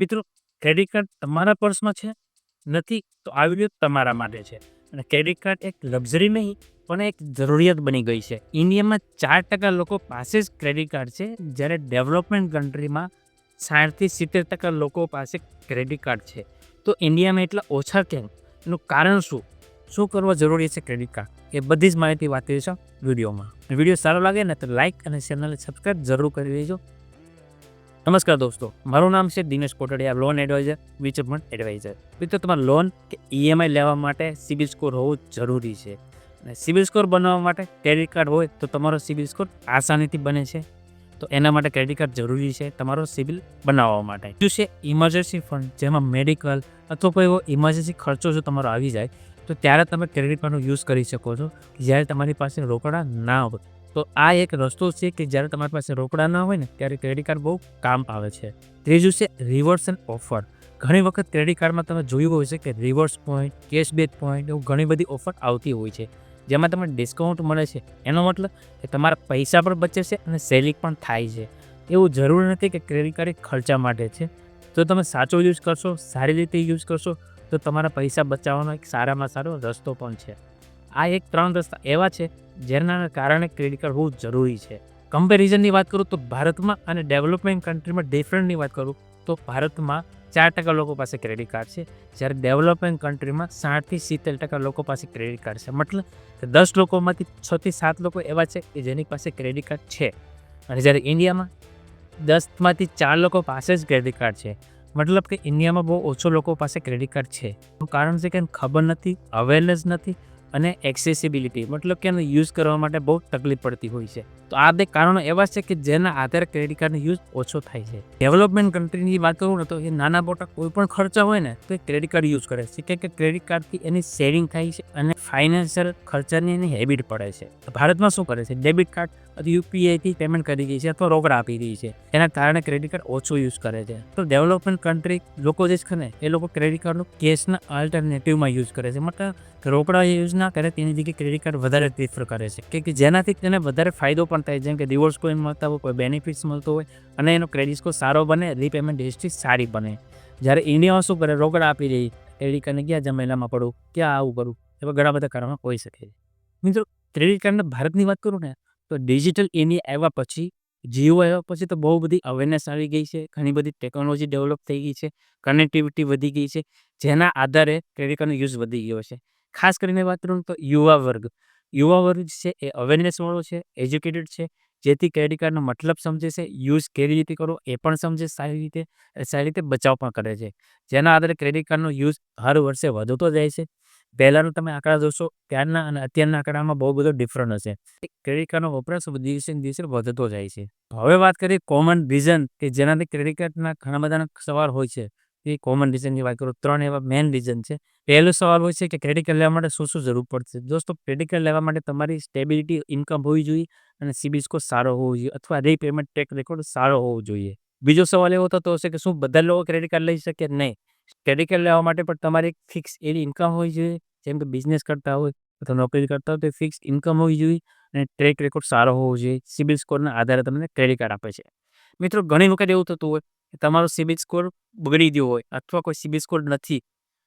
મિત્રો credit card તમારા પર્સમાં છે, નથી તો આ વીડિયો તમારા માટે છે. અને ક્રેડિટ કાર્ડ એક લક્ઝરી નહીં, પણ એક જરૂરિયાત બની ગઈ છે. ઇન્ડિયામાં ચાર ટકા લોકો પાસે જ ક્રેડિટ કાર્ડ છે, જ્યારે ડેવલપમેન્ટ કન્ટ્રીમાં સાઠથી સિત્તેર ટકા લોકો પાસે ક્રેડિટ કાર્ડ છે. તો ઇન્ડિયામાં એટલા ઓછા કેમ? એનું કારણ શું? શું કરવા જરૂરી છે ક્રેડિટ કાર્ડ એ બધી જ માહિતી વાત કરીશું વિડીયોમાં. વીડિયો સારો લાગે ને તો લાઇક અને ચેનલને સબસ્ક્રાઈબ જરૂર કરી દેજો. નમસ્કાર દોસ્તો, મારું નામ છે દિનેશ કોટડિયા લોન એડવાઇઝર વિચપમેન્ટ એડવાઇઝર મિત્રો, તમારે લોન કે ઈએમઆઈ લેવા માટે સિબિલ સ્કોર હોવો જરૂરી છે. અને સિબિલ સ્કોર બનાવવા માટે ક્રેડિટ કાર્ડ હોય તો તમારો સિબિલ સ્કોર આસાનીથી બને છે. તો એના માટે ક્રેડિટ કાર્ડ જરૂરી છે તમારો સિબિલ બનાવવા માટે. બીજું છે ઇમરજન્સી ફંડ જેમાં મેડિકલ અથવા કોઈ એવો ઇમરજન્સી ખર્ચો જો તમારો આવી જાય, તો ત્યારે તમે ક્રેડિટ કાર્ડનો યુઝ કરી શકો છો. જ્યારે તમારી પાસે રોકડા ના હોય. તો આ એક રસ્તો છે કે જ્યારે તમારી પાસે રોકડા ના હોય ને, ત્યારે ક્રેડિટ કાર્ડ બહુ કામ આવે છે. ત્રીજું છે રિવર્સ એન્ડ ઓફર ઘણી વખત ક્રેડિટ કાર્ડમાં તમે જોયું હોય છે કે રિવર્સ પોઈન્ટ કેશબેક પોઈન્ટ એવું ઘણી બધી ઓફર આવતી હોય છે. જેમાં તમને ડિસ્કાઉન્ટ મળે છે. એનો મતલબ કે તમારા પૈસા પણ બચે છે અને સેલિંગ પણ થાય છે. એવું જરૂર નથી કે ક્રેડિટ કાર્ડ ખર્ચા માટે છે. જો તમે સાચો યુઝ કરશો, સારી રીતે યુઝ કરશો, તો તમારા પૈસા બચાવવાનો એક સારામાં સારો રસ્તો પણ છે. આ એક ત્રણ રસ્તા એવા છે જેના કારણે ક્રેડિટ કાર્ડ હોવું જરૂરી છે. કમ્પેરિઝનની વાત કરું તો ભારતમાં અને ડેવલપમેન્ટ કન્ટ્રીમાં ડિફરન્ટની વાત કરું તો ભારતમાં ચાર ટકા લોકો પાસે ક્રેડિટ કાર્ડ છે. જ્યારે ડેવલપમેન્ટ કન્ટ્રીમાં સાઠથી સિત્તેર ટકા લોકો પાસે ક્રેડિટ કાર્ડ છે. મતલબ દસ લોકોમાંથી છથી સાત લોકો એવા છે કે જેની પાસે ક્રેડિટ કાર્ડ છે. અને જ્યારે ઇન્ડિયામાં દસમાંથી ચાર લોકો પાસે જ ક્રેડિટ કાર્ડ છે. મતલબ કે ઇન્ડિયામાં બહુ ઓછો લોકો પાસે ક્રેડિટ કાર્ડ છે. કારણ છે કે ખબર નથી અવેરનેસ નથી અને એક્સેસિબિલિટી મતલબ કે એનો યુઝ કરવા માટે બહુ તકલીફ પડતી હોય છે. તો આ બે કારણો એવા છે કે જેના આધારે ક્રેડિટ કાર્ડનો યુઝ ઓછો થાય છે. ડેવલપમેન્ટ કન્ટ્રીની વાત કરું ને તો એ નાના મોટા કોઈ પણ ખર્ચા હોય ને તો એ ક્રેડિટ કાર્ડ યુઝ કરે છે. કે ક્રેડિટ કાર્ડથી એની સેવિંગ થાય છે અને ફાઇનાન્શિયલ ખર્ચાની એની હેબિટ પડે છે. ભારતમાં શું કરે છે? ડેબિટ કાર્ડ અથવા યુપીઆઈથી પેમેન્ટ કરી દે છે અથવા રોકડા આપી દે છે. એના કારણે ક્રેડિટ કાર્ડ ઓછો યુઝ કરે છે. તો ડેવલપમેન્ટ કન્ટ્રી લોકો જે છે ને એ લોકો ક્રેડિટ કાર્ડનું કેશના અલ્ટરનેટિવમાં યુઝ કરે છે. મતલબ રોકડા યુઝ ના કરે તેની જગ્યાએ ક્રેડિટ કાર્ડ વધારે પ્રિફર કરે છે. કે જેનાથી તેને વધારે ફાયદો પણ થાય, જેમ કે રિવોર્સ કોઈ મળતા હોય, કોઈ બેનિફિટ્સ મળતો હોય, અને એનો ક્રેડિટ સ્કોર સારો બને રીપેમેન્ટ હિસ્ટ્રી સારી બને. જ્યારે ઇન્ડિયામાં શું કરે, રોકડા આપી રહી ક્રેડિટ કાર્ડને ક્યાં જમેલામાં પડું, ક્યાં આવું કરું એવા ઘણા બધા કારણો હોઈ શકે છે. મિત્રો ક્રેડિટ કાર્ડના ભારતની વાત કરું ને, તો ડિજિટલ ઇન્ડિયા આવ્યા પછી, જીઓ આવ્યા પછી તો બહુ બધી અવેરનેસ આવી ગઈ છે, ઘણી બધી ટેકનોલોજી ડેવલપ થઈ ગઈ છે કનેક્ટિવિટી વધી ગઈ છે, જેના આધારે ક્રેડિટ કાર્ડનો યુઝ વધી ગયો છે. ખાસ કરીને વાત કરું તો યુવા વર્ગ. યુવા વર્ગ છે એ અવેરનેસવાળો છે એજ્યુકેટેડ છે, જેથી ક્રેડિટ કાર્ડનો મતલબ સમજે છે યુઝ કેવી રીતે કરો એ પણ સમજે સારી રીતે સારી રીતે બચાવ પણ કરે છે. જેના આધારે ક્રેડિટ કાર્ડનો યુઝ હર વર્ષે વધતો જાય છે. પહેલાંનો તમે આંકડા જોશો, ત્યારના અને અત્યારના આંકડામાં બહુ બધો ડિફરન્ટ હશે. ક્રેડિટ કાર્ડનો વપરાશ દિવસે દિવસે વધતો જાય છે. હવે વાત કરીએ કોમન રીઝન કે જેનાથી ક્રેડિટ કાર્ડના ઘણા બધાના સવાલ હોય છે. એ કોમન રીઝનની વાત કરું, ત્રણ એવા મેઇન રીઝન છે. પહેલો સવાલ હોય છે કે ક્રેડિટ કાર્ડ લેવા માટે શું શું જરૂર પડશે? દોસ્તો ક્રેડિટ કાર્ડ લેવા માટે તમારી સ્ટેબિલિટી ઇન્કમ હોવી જોઈએ અને સિબિલ સ્કોર સારો હોવો જોઈએ અથવા રીપેમેન્ટ ટ્રેક રેકોર્ડ સારો હોવો જોઈએ. બીજો સવાલ એવો થતો હશે કે શું બધા લોકો ક્રેડિટ કાર્ડ લઈ શકે? નહીં. ક્રેડિટ કાર્ડ લેવા માટે પણ તમારી ફિક્સ એવી ઇન્કમ હોવી જોઈએ, જેમ કે બિઝનેસ કરતા હોય અથવા નોકરી કરતા હોય તો ફિક્સ ઇન્કમ હોવી જોઈએ અને ટ્રેક રેકોર્ડ સારો હોવો જોઈએ. સિબિલ સ્કોરના આધારે તમને ક્રેડિટ કાર્ડ આપે છે. મિત્રો, ઘણી વખત એવું થતું હોય તમારો સિબિલ સ્કોર બગડી ગયો હોય અથવા કોઈ સિબિલ સ્કોર નથી,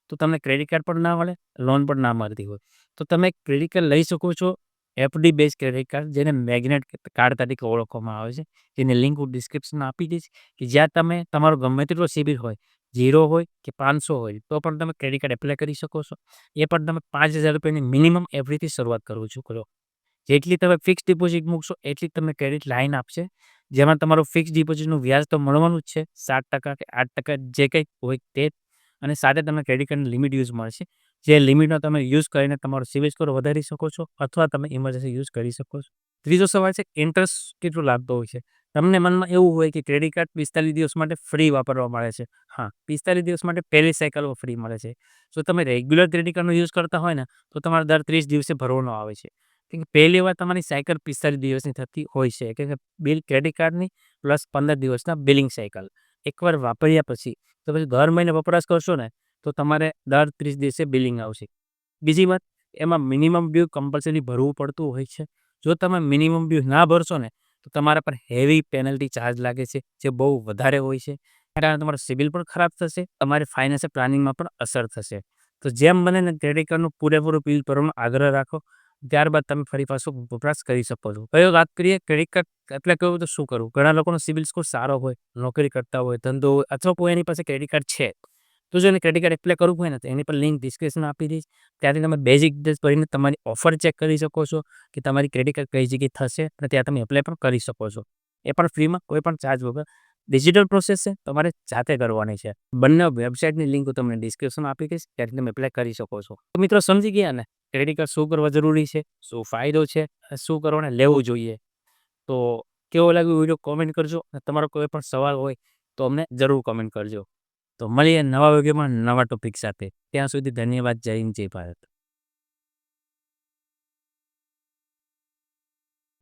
તો તમને ક્રેડિટ કાર્ડ પણ ના મળે લોન પણ ના મળતી હોય. તો તમે ક્રેડિટ કાર્ડ લઈ શકો છો એફડી બેઝ ક્રેડિટ કાર્ડ જેને મેગ્નેટ કાર્ડ તરીકે ઓળખવામાં આવે છે. જેની લિંક હું ડિસ્ક્રિપ્શનમાં આપી દઈશ કે જ્યાં તમે, તમારો ગમે તેટલો સિબિલ હોય ઝીરો હોય કે પાંચસો હોય, તો પણ તમે ક્રેડિટ કાર્ડ એપ્લાય કરી શકો છો. એ પણ તમે પાંચ હજાર રૂપિયાની મિનિમમ એફડીથી શરૂઆત કરું છું, કરો. જેટલી તમે ફિક્સ ડિપોઝિટ મૂકશો, એટલી તમને ક્રેડિટ લાઇન આપશે. જેમાં તમારું ફિક્સ ડિપોઝિટનું વ્યાજ તો મળવાનું જ છે, સાત ટકા કે આઠ ટકા જે કંઈક હોય તે અને સાથે તમને ક્રેડિટ કાર્ડની લિમિટ યુઝ મળશે જે લિમિટનો તમે યુઝ કરીને તમારો સિવિલ સ્કોર વધારી શકો છો, અથવા તમે ઇમરજન્સી યુઝ કરી શકો છો. ત્રીજો સવાલ છે ઇન્ટરેસ્ટ કેટલું લાગતો હોય છે? તમને મનમાં એવું હોય કે ક્રેડિટ કાર્ડ પિસ્તાલીસ દિવસ માટે ફ્રી વાપરવા મળે છે. હા, પિસ્તાલીસ દિવસ માટે પહેલી સાયકલમાં ફ્રી મળે છે. જો તમે રેગ્યુલર ક્રેડિટ કાર્ડનો યુઝ કરતા હોય ને, તો તમારે દર ત્રીસ દિવસે ભરવાનો આવે છે. કે પહેલી વાર તમારી સાયકલ પિસ્તાલીસ દિવસની થતી હોય છે. કે કે બિલ ક્રેડિટ કાર્ડની પ્લસ પંદર દિવસના બિલિંગ સાયકલ. એકવાર વાપર્યા પછી તો પછી દર મહિને વપરાશ કરશો ને તો તમારે દર ત્રીસ દિવસે બિલિંગ આવશે. બીજી વાત, એમાં મિનિમમ ડ્યુ કમ્પલસરી ભરવું પડતું હોય છે. જો તમે મિનિમમ ડ્યુ ના ભરશો ને તો તમારા પર હેવી પેનલ્ટી ચાર્જ લાગે છે, જે બહુ વધારે હોય છે. કારણે તમારો સિબિલ પણ ખરાબ થશે, તમારી ફાઇનાન્શિયલ પ્લાનિંગમાં પણ અસર થશે. તો જેમ બને ને ક્રેડિટ કાર્ડનું પૂરેપૂરું બિલ ભરવાનો આગ્રહ રાખો. ત્યારબાદ તમે ફરી પાછો વપરાશ કરી શકો છો. હવે વાત કરીએ ક્રેડિટ કાર્ડ એટલે કહ્યું તો શું કરવું? ઘણા લોકોનો સિવિલ સ્કોર સારો હોય, નોકરી કરતા હોય, ધંધો હોય અથવા કોઈ એની પાસે ક્રેડિટ કાર્ડ છે. તો જો એને ક્રેડિટ કાર્ડ એપ્લાય કરવું હોય ને તો એની પર લિંક ડિસ્ક્રિપ્શન આપી દઈશ. ત્યાંથી તમે બેઝિક ડિટેલ્સ ભરીને તમારી ઓફર ચેક કરી શકો છો કે તમારી ક્રેડિટ કાર્ડ કઈ જગ્યાએ થશે અને ત્યાં તમે એપ્લાય પણ કરી શકો છો. એ પણ ફ્રીમાં કોઈ પણ ચાર્જ વગર. ડિજિટલ પ્રોસેસ છે, તમારે જાતે કરવાની છે. બંને વેબસાઇટની લિંક હું તમને ડિસ્ક્રિપ્શન આપી દઈશ, ત્યાંથી તમે એપ્લાય કરી શકો છો. તો મિત્રો સમજી ગયા ને? ક્રેડિટ કાર્ડ શું કરવા જરૂરી છે? શું ફાયદો છે? અને શું કરવાને લેવું જોઈએ? તો કેવો લાગ્યો વીડિયો કોમેન્ટ કરજો. અને તમારો કોઈ પણ સવાલ હોય તો અમને જરૂર કોમેન્ટ કરજો. તો મળીએ નવા વિડીયોમાં નવા ટોપિક સાથે. ત્યાં સુધી ધન્યવાદ. જય હિન્દ, જય ભારત.